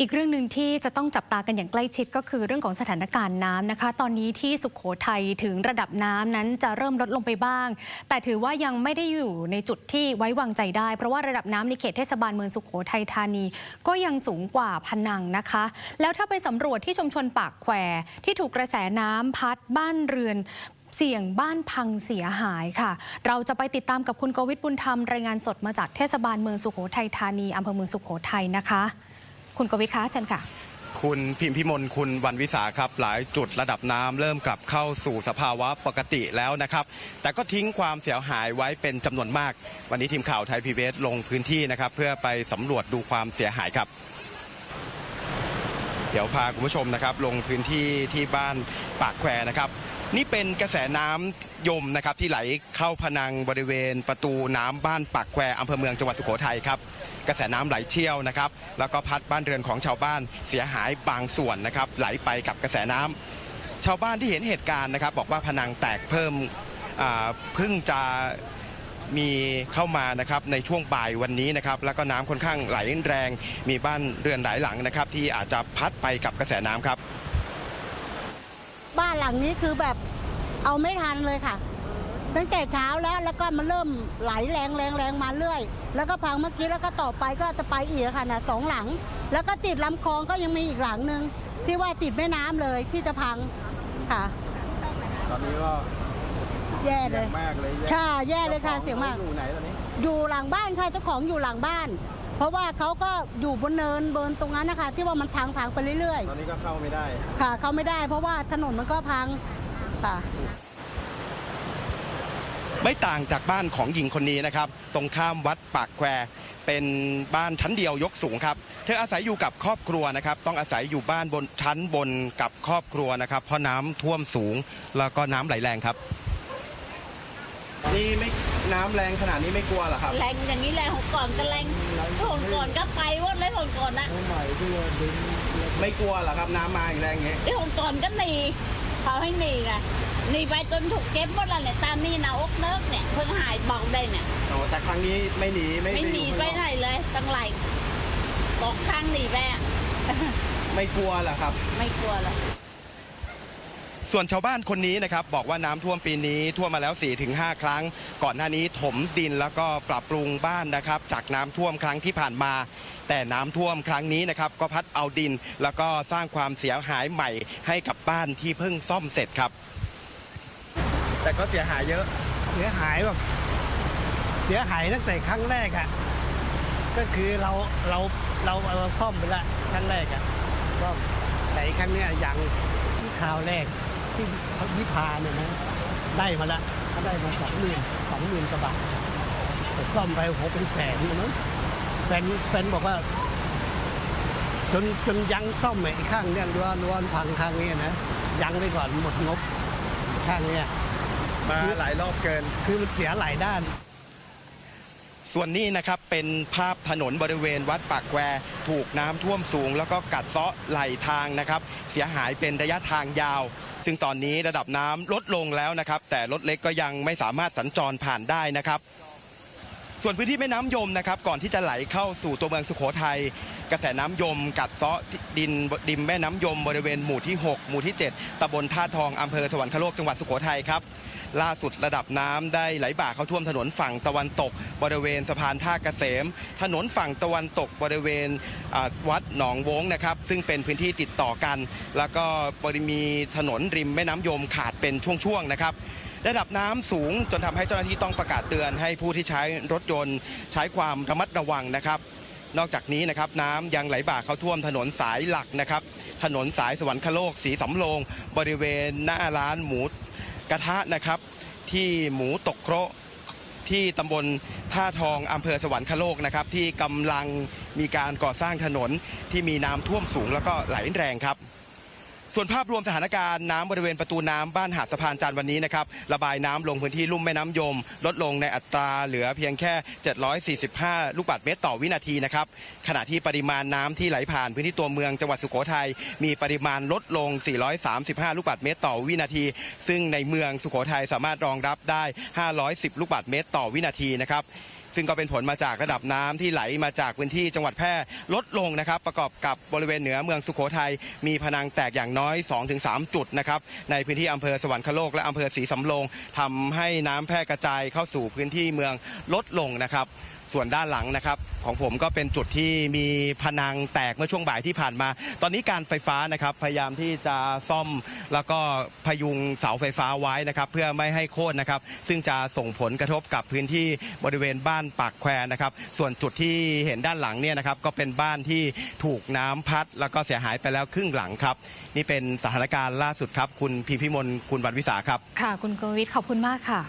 อีกเรื่องหนึ่งที่จะต้องจับตากันอย่างใกล้ชิดก็คือเรื่องของสถานการณ์น้ำนะคะ ตอนนี้ที่สุขโขทัยถึงระดับน้ำนั้นจะเริ่มลดลงไปบ้าง แต่ถือว่ายังไม่ได้อยู่ในจุดที่ไว้วางใจได้ เพราะว่าระดับน้ำในเขตเทศบาลเมืองสุขโขทัยธานี ก็ยังสูงกว่าพนังนะคะ แล้วถ้าไปสำรวจที่ชุมชนปากแควที่ถูกกระแสน้ำพัดบ้านเรือนเสี่ยงบ้านพังเสียหายค่ะ เราจะไปติดตามกับคุณกวิทบุญธรรมรายงานสดมาจากเทศบาลเมืองสุโขทัยธานีอำเภอเมืองสุโขทัยนะคะ คุณกวิทคะเชิญค่ะคุณพิมพิมลคุณวันวิสาครับ หลายจุดระดับน้ำเริ่มกลับเข้าสู่สภาวะปกติแล้วนะครับ แต่ก็ทิ้งความเสียหายไว้เป็นจำนวนมาก วันนี้ทีมข่าวไทยพีบีลงพื้นที่นะครับ เพื่อไปสำรวจดูความเสียหายครับ เดี๋ยวพาคุณผู้ชมนะครับ ลงพื้นที่ที่บ้านปากแควนะครับ นี่เป็นกระแสน้ำยมนะครับที่ไหลเข้าพนังบริเวณประตูน้ำบ้านปากแควอำเภอเมืองจังหวัดสุโขทัยครับกระแสน้ำไหลเชี่ยวนะครับ แล้วก็พัดบ้านเรือนของชาวบ้านเสียหายบางส่วนนะครับ ไหลไปกับกระแสน้ำชาวบ้านที่เห็นเหตุการณ์นะครับ บอกว่าพนังแตกเพิ่มเพิ่งจะมีเข้ามานะครับในช่วงบ่ายวันนี้นะครับ แล้วก็น้ำค่อนข้างไหลแรง มีบ้านเรือนหลายหลังนะครับ ที่อาจจะพัดไปกับกระแสน้ำครับ บ้านหลังนี้คือแบบเอาไม่ทันเลยค่ะ ตั้งแต่เช้าแล้วแล้วก็มันเริ่มไหลแรงแรงแรงมาเรื่อย แล้วก็พังเมื่อกี้แล้วก็ต่อไปก็จะไปอีกค่ะนะสองหลัง แล้วก็ติดลำคลองก็ยังมีอีกหลังหนึ่งที่ว่าติดแม่น้ำเลยที่จะพังค่ะตอนนี้ก็แย่เลเสี่ยยงมากเลยค่ะแย่เลยค่ะเสี่ยงมากอยู่ไหนตอนนี้อยู่หลังบ้านค่ะเจ้าของอยู่หลังบ้าน เพราะว่าเขาก็อยู่บนเนินบนตรงนั้นนะคะ ที่ว่ามันพังพังไปเรื่อย ตอนนี้ก็เข้าไม่ได้ ๆ ค่ะ เขาไม่ได้เพราะว่าถนนมันก็พังค่ะ ไม่ต่างจากบ้านของหญิงคนนี้นะครับ ตรงข้ามวัดปากแควเป็นบ้านชั้นเดียวยกสูงครับ เธออาศัยอยู่กับครอบครัวนะครับ ต้องอาศัยอยู่บ้านบนชั้นบนกับครอบครัวนะครับ เพราะน้ำท่วมสูงแล้วก็น้ำไหลแรงครับ นี่ไม่น้ำแรงขนาดนี้ไม่กลัวเหรอครับ แรงอย่างนี้แรงของก่อนก็แรง ของก่อนก็ไปหมดเลยของก่อนนะไม่กลัวเหรอครับน้ำมาอีกแรงอย่างนี้ไอ้ของก่อนก็หนีเขาให้หนีไงหนีไปจนถูกเก็บหมดแล้วเนี่ยตามนี่นะอกเนิกเนี่ยเพิ่งหายบอกได้เนี่ยโอ้แต่ครั้งนี้ไม่หนีไม่ไม่หนีไปไหนเลยตั้งไหลบอกข้างหนีไปอะไม่กลัวเหรอครับ ไม่กลัวเลย ส่วนชาวบ้านคนนี้นะครับบอกว่าน้ำท่วมปีนี้ท่วมมาแล้ว4-5 ครั้ง ก่อนหน้านี้ถมดินแล้วก็ปรับปรุงบ้านนะครับ จากน้ำท่วมครั้งที่ผ่านมา แต่น้ำท่วมครั้งนี้นะครับก็พัดเอาดิน แล้วก็สร้างความเสียหายใหม่ให้กับบ้านที่เพิ่งซ่อมเสร็จครับ แต่ก็เสียหายเยอะเสียหายแบบเสียหายตั้งแต่ครั้งแรกอะก็คือเราเราเราเราซ่อมไปละครั้งแรกอะซ่อมแต่ครั้งนี้ยังข่าวแรก ที่วิพาเนี่ยนะได้มาละก็ได้มาสองหมื่นสองหมื่นกว่าบาทแต่ซ่อมไปโอ้โหเป็นแสนเลยมั้งแฟนแฟนบอกว่า จนจนยังซ่อมไอ้ข้างเนี่ยรั้วรั้วพังข้างนี้นะยังไปก่อนหมดงบข้างเนี้ยมาหลายรอบเกิน คือมันเสียหลายด้าน ส่วนนี้นะครับเป็นภาพถนนบริเวณวัดปากแควถูกน้ำท่วมสูง แล้วก็กัดเซาะไหลทางนะครับ เสียหายเป็นระยะทางยาว ซึ่งตอนนี้ระดับน้ำลดลงแล้วนะครับแต่รถเล็กก็ยังไม่สามารถสัญจรผ่านได้นะครับ ส่วนพื้นที่แม่น้ำยมนะครับ ก่อนที่จะไหลเข้าสู่ตัวเมืองสุโขทัยกระแสน้ำยมกัดเซาะดินดิมแม่น้ำยมบริเวณหมู่ที่ 6 หมู่ที่ 7ตำบลท่าทองอำเภอสวรรคโลกจังหวัดสุโขทัยครับ ล่าสุดระดับน้ำได้ไหลบ่าเข้าท่วมถนนฝั่งตะวันตก บริเวณสะพานท่าเกษม ถนนฝั่งตะวันตกบริเวณวัดหนองวงนะครับ ซึ่งเป็นพื้นที่ติดต่อกัน แล้วก็บริมีถนนริมแม่น้ำยมขาดเป็นช่วงๆนะครับระดับน้ำสูงจนทำให้เจ้าหน้าที่ต้องประกาศเตือนให้ผู้ที่ใช้รถยนต์ ใช้ความระมัดระวังนะครับ นอกจากนี้นะครับน้ำยังไหลบ่าเข้าท่วมถนนสายหลักนะครับ ถนนสายสวรรคโลกสีสำโรงบริเวณหน้าร้านหมูกระทะนะครับ ที่หมูตกเคราะห์ที่ตำบลท่าทองอำเภอสวรรคโลกนะครับที่กำลังมีการก่อสร้างถนนที่มีน้ำท่วมสูงแล้วก็ไหลแรงครับ ส่วนภาพรวมสถานการณ์น้ำบริเวณประตูน้ำบ้านหาดสะพานจันทร์วันนี้นะครับระบายน้ำลงพื้นที่ลุ่มแม่น้ำยม ลดลงในอัตราเหลือเพียงแค่ 745 ลูกบาศก์เมตรต่อวินาทีนะครับขณะที่ปริมาณน้ำที่ไหลผ่านพื้นที่ตัวเมืองจังหวัดสุโขทัยมีปริมาณลดลง 435 ลูกบาศก์เมตรต่อวินาที ซึ่งในเมืองสุโขทัยสามารถรองรับได้ 510 ลูกบาศก์เมตรต่อวินาทีนะครับ ซึ่งก็เป็นผลมาจากระดับน้ำที่ไหลมาจากพื้นที่จังหวัดแพร่ลดลงนะครับ ประกอบกับบริเวณเหนือเมืองสุโขทัยมีพนังแตกอย่างน้อย 2-3 จุดนะครับในพื้นที่อำเภอสวรรคโลกและอำเภอศรีสำโรงทำให้น้ำแพร่กระจายเข้าสู่พื้นที่เมืองลดลงนะครับ ส่วนด้านหลังนะครับ ของผมก็เป็นจุดที่มีพนังแตกเมื่อช่วงบ่ายที่ผ่านมา ตอนนี้การไฟฟ้านะครับพยายามที่จะซ่อมแล้วก็พยุงเสาไฟฟ้าไว้นะครับเพื่อไม่ให้โค่นนะครับ ซึ่งจะส่งผลกระทบกับพื้นที่บริเวณบ้านปากแควนะครับ ส่วนจุดที่เห็นด้านหลังเนี่ยนะครับก็เป็นบ้านที่ถูกน้ำพัด แล้วก็เสียหายไปแล้วครึ่งหลังครับ นี่เป็นสถานการณ์ล่าสุดครับ คุณพีพิมลคุณวันวิสาครับ ค่ะ คุณกวิทขอบคุณมากค่ะ